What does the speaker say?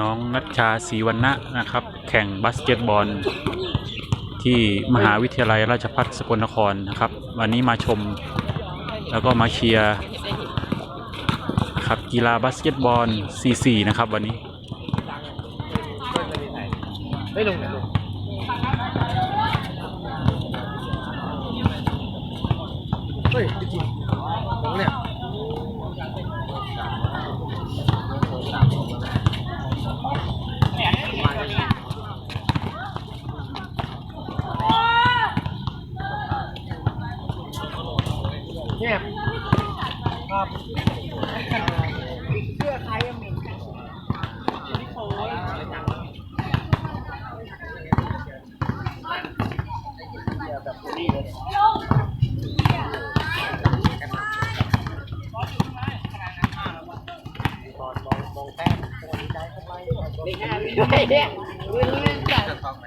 น้องนัชชาศรีวรรณะนะครับ แข่งบาสเกตบอล ที่มหาวิทยาลัยราชภัฏสกลนครนะครับ วันนี้มาชมแล้วก็มาเชียร์ครับกีฬาบาสเกตบอล C4 นะครับวันนี้ไม่ลงไหนลงเฮ้ยจริงๆลงเนี่ย เนี่ยครับตอนมองมองแต้มตรงนี้ได้ทำไมไม่ใช่เนี่ยเรื่องนี้จัดจะท้องไหม